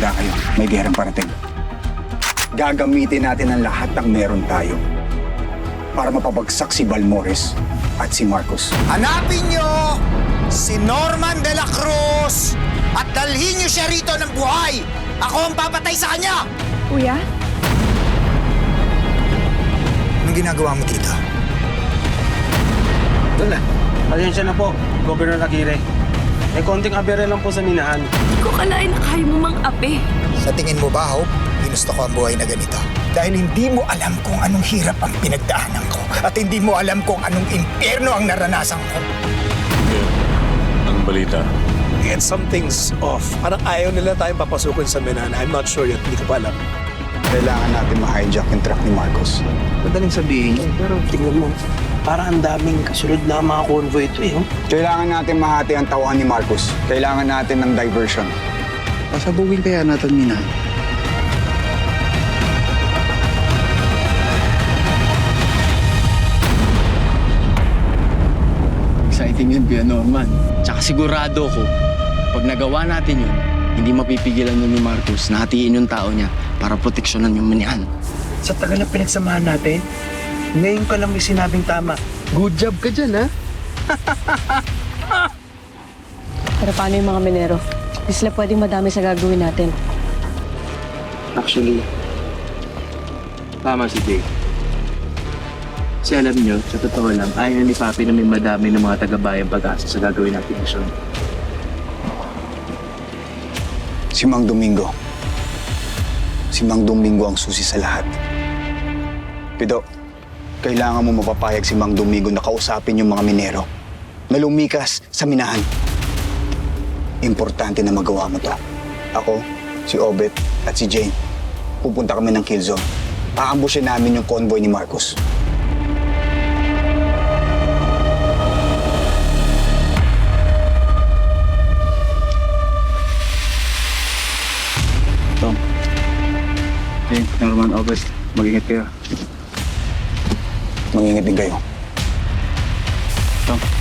Handa kayo. May gerang parating. Gagamitin natin ang lahat ng meron tayo para mapabagsak si Balmores at si Marcos. Hanapin nyo si Norman de la Cruz at dalhin nyo siya rito ng buhay. Ako ang papatay sa kanya. Kuya? Anong ginagawa mo dito? Doon na. Pasensya na po, Governor Aguirre. May konting abere lang po sa minahan. Hindi ko kalain na kaya mo mang ape. Sa tingin mo ba, Hope, ginusto ko ang buhay na ganito? Dahil hindi mo alam kung anong hirap ang pinagdaanan ko at hindi mo alam kung anong impyerno ang naranasan ko. Ang balita. And something's off. Parang ayaw nila tayong papasukin sa Menan. I'm not sure yet. Hindi ko pa alam. Kailangan natin ma-hijack yung truck ni Marcos. Madaling sabihin yun, pero tingnan mo. Parang ang daming kasunod na mga convoy ito eh. Oh. Kailangan natin mahati ang tauhan ni Marcos. Kailangan natin ng diversion. Pasabugin kaya natin, Mina. Exciting yun, Kuya Norman. Tsaka sigurado ko, pag nagawa natin yun, hindi mapipigilan nun ni Marcos na hatiin yung tao niya para proteksyonan yung manihan. Sa tagal na pinagsamahan natin, ngayon ka lang may sinabing tama. Good job ka dyan, ha? Pero paano yung mga minero? Hindi sila pwedeng madami sa gagawin natin. Actually, tama si Jake. Kasi alam nyo, sa totoo lang, ayaw ni Papi na may madami ng mga taga-bayan pag-asa sa gagawin natin mission. Si Mang Domingo. Si Mang Domingo ang susi sa lahat. Pido, kailangan mo mapapayag si Mang Domingo na kausapin yung mga minero na lumikas sa minahan. Importante na magawa mo to. Ako, si Obet at si Jane. Pupunta kami ng kill zone. Aambusin namin yung convoy ni Marcos. Tom. Jane, Norman, August, mag-ingat kayo. Mangingat din kayo. Tom.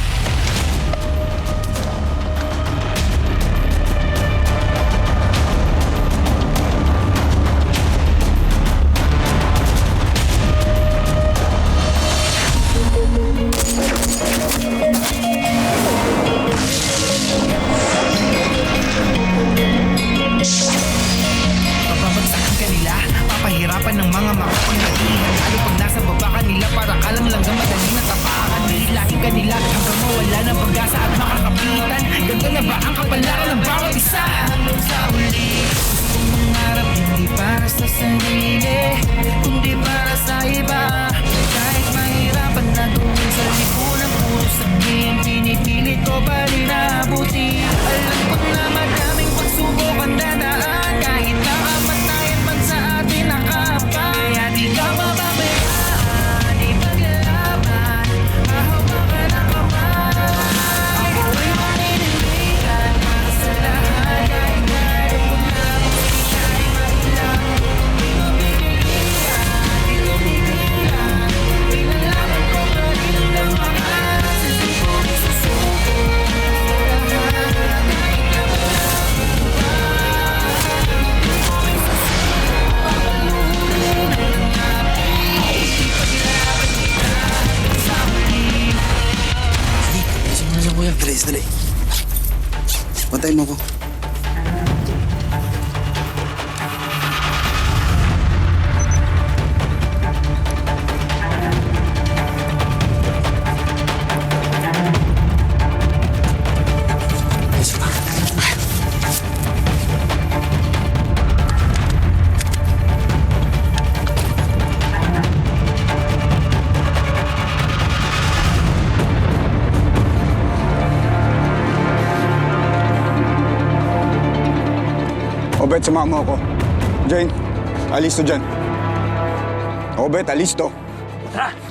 Makapangalingan Lalo nasa baba ka para ka lang lang madali na tapakan. Hilahin ka nila hanggang mawala ng at makakapitan. Ganto na ba ang kapalaran ng bawat isa? Hanggang para sa sarili Kundi para sa iba. Kahit mahirapan na gawin sa lipunan Puro ko pa rin naabuti Alam ko na madaming pagsubok ang dadaan Kahit nakamatayan sumama mo ako. Jane, alis to dyan. Alis to. Domingo,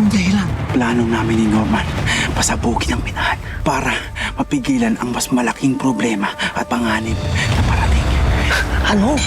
Saan ang dahilan? Plano namin ni Norman, pasabugin ang minahan para mapigilan ang mas malaking problema at panganib na parating. Ano?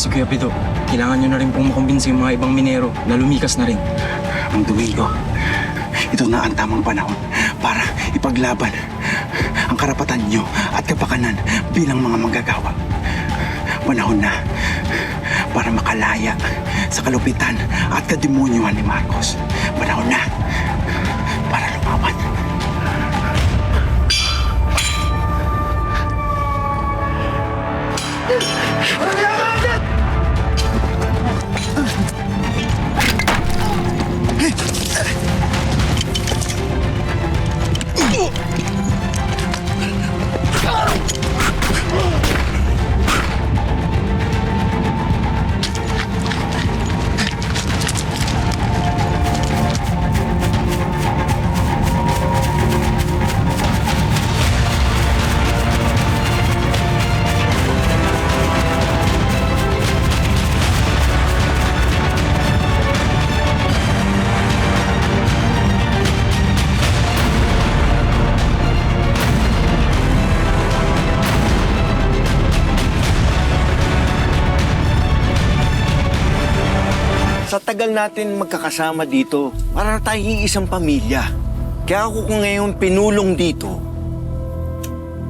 Si Kuya Pido. Kailangan nyo na rin pong makumbinsi yung mga ibang minero na lumikas na rin. Ang Domingo, ito na ang tamang panahon para ipaglaban ang karapatan nyo at kapakanan bilang mga manggagawa. Panahon na para makalaya sa kalupitan at kademonyuhan ni Marcos. Panahon na Фу! Sa tagal natin magkakasama dito, para tayo isang pamilya. Kaya ako kung ngayon pinulong dito,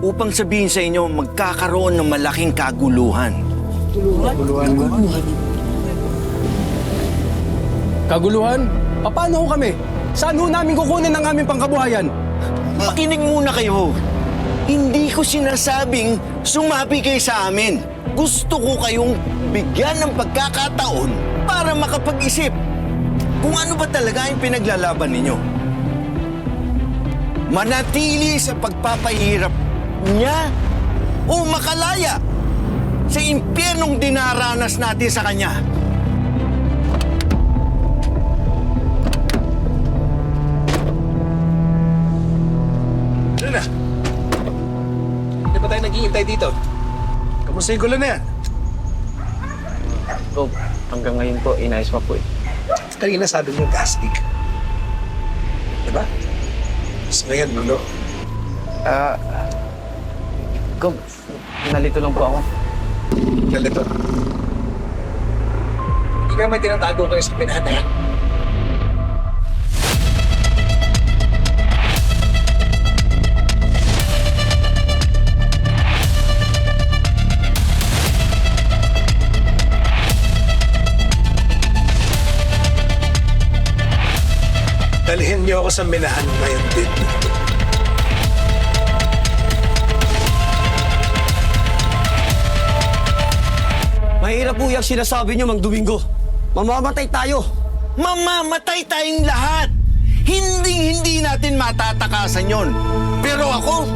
upang sabihin sa inyo magkakaroon ng malaking kaguluhan. Kaguluhan? Paano ho kami? Saan ho namin kukunin ang aming pangkabuhayan? Makinig muna kayo. Hindi ko sinasabing sumabi kayo sa amin. Gusto ko kayong bigyan ng pagkakataon para makapag-isip kung ano ba talaga yung pinaglalaban ninyo. Manatili sa pagpapahirap niya o makalaya sa impyernong dinaranas natin sa kanya. Ano na? Hindi pa tayo naghihintay dito? Kamusta yung gulo na yan? Rob, hanggang ngayon po, inayos pa po eh. Kanina sabi mo gas leak. Diba? Tapos ngayon, gulo. Ah, Gob, nalito lang po ako. Ganito. Hindi ka may tinatago kayo sa pinata. Dalhin niyo ako sa minahan ngayon din. Mahirap po yung sinasabi niyo, Mang Domingo. Mamamatay tayo. Mamamatay tayong lahat. Hindi hindi natin matatakasan yon. Pero ako,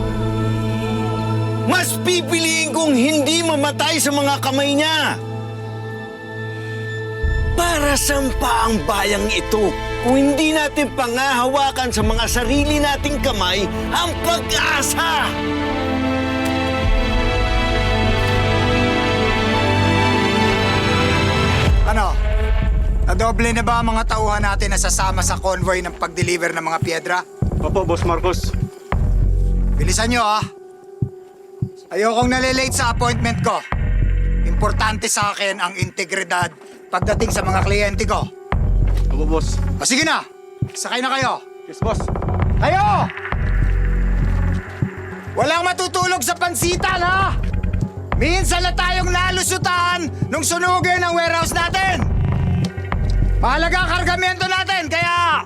mas pipiliin kong hindi mamatay sa mga kamay niya. Para sampa ang bayang ito kung hindi natin pangahawakan sa mga sarili nating kamay ang pag-asa. Ano? Nadoble na ba ang mga tauhan natin na sasama sa convoy ng pag-deliver ng mga piedra? Opo, Boss Marcos. Bilisan nyo, ha? Ayokong nalilate sa appointment ko. Importante sa akin ang integridad pagdating sa mga kliyente ko. Opo, Boss. O sige na, sakay na kayo. Yes, Boss. Kayo! Walang matutulog sa pansitan, ha? Minsan na tayong nalusutan nung sunugin ang warehouse natin. Mahalaga ang kargamento natin, kaya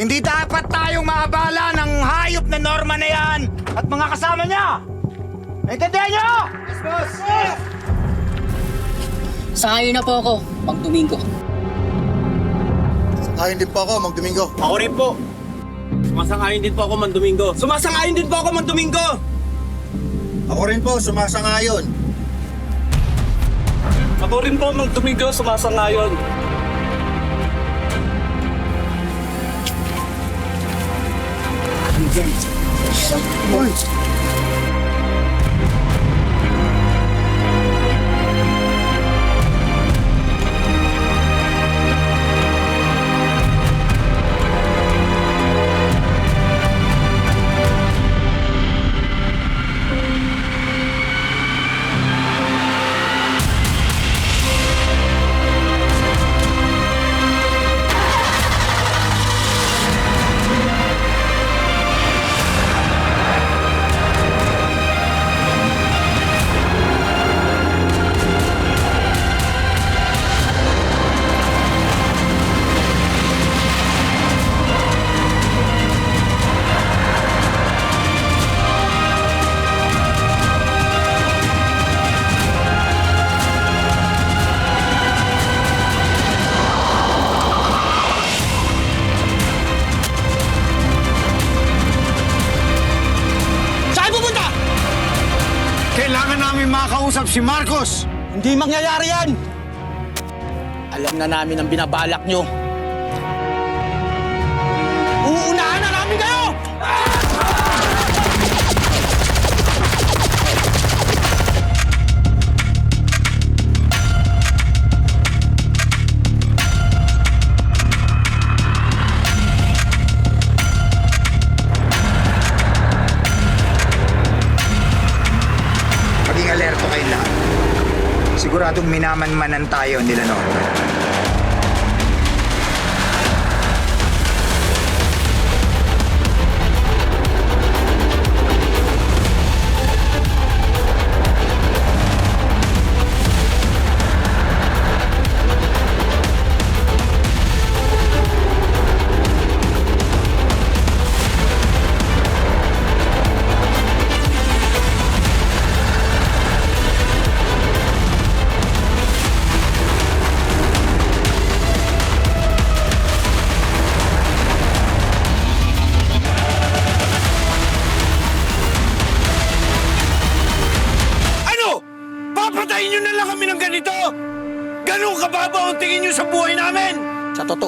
hindi dapat tayong maabala ng hayop na norma na yan at mga kasama niya. Naintindihan niyo? Yes, boss! Sangayon na po ako, Mang Domingo. Ayun din po ako, Mang Domingo. Ako rin po. Sumasangayon din po ako, Man Domingo. Sumasangayon din po ako, Man Domingo! Ako rin po, sumasangayon. Ako rin po, Man Domingo, sumasangayon. Saan makausap si Marcos! Hindi mangyayari yan! Alam na namin ang binabalak nyo. Siguradong minamanmanan tayo nila Norman.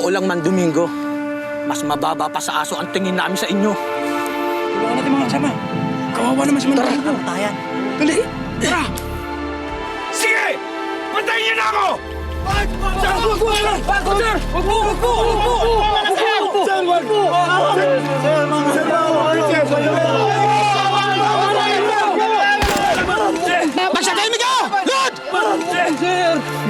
Sa totoo lang man, Domingo, mas mababa pa sa aso ang tingin namin sa inyo. Wala natin mga kasama. Kawawa naman si Mandarin ko. Tayan. Dali! Tara! Sige! Patayin nyo na ako! Magsatahimik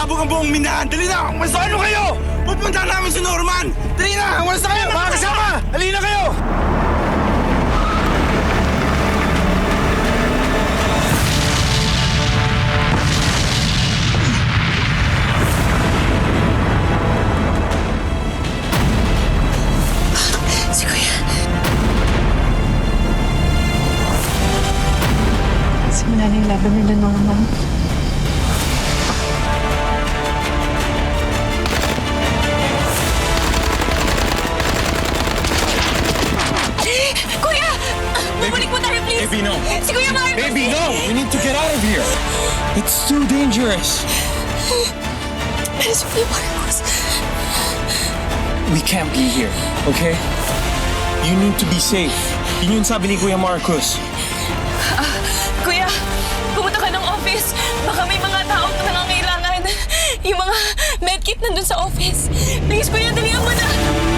Sasabog ang buong minahan. Dali na! Mas ano kayo? Pupunta namin si Norman! Dali na! Umalis na kayo! Mga kasama! Halina kayo! It's too dangerous. Si Kuya Marcos... We can't be here, okay? You need to be safe. Yun yung sabi ni Kuya Marcos. Kuya, pumunta ka ng office. Baka may mga taong nangangailangan. Yung mga medkit nandun sa office. Please, kuya, dalihan mo na.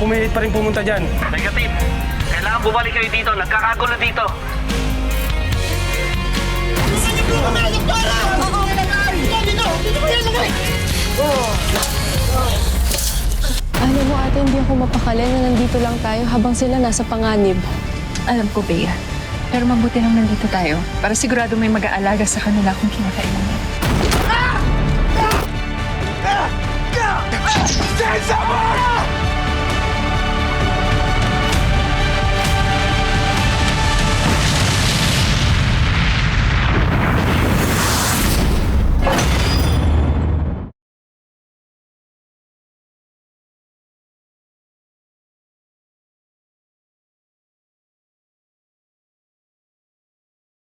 Pumilit pa rin pumunta dyan. Negative. Kailangan bumalik kayo dito. Nagkakagulo dito. Alam mo ate, hindi ako mapakali na nandito lang tayo habang sila nasa panganib. Alam ko, Bea. Pero mabuti nang nandito tayo para sigurado may mag-aalaga sa kanila kung kinakailangan. Sensa mo!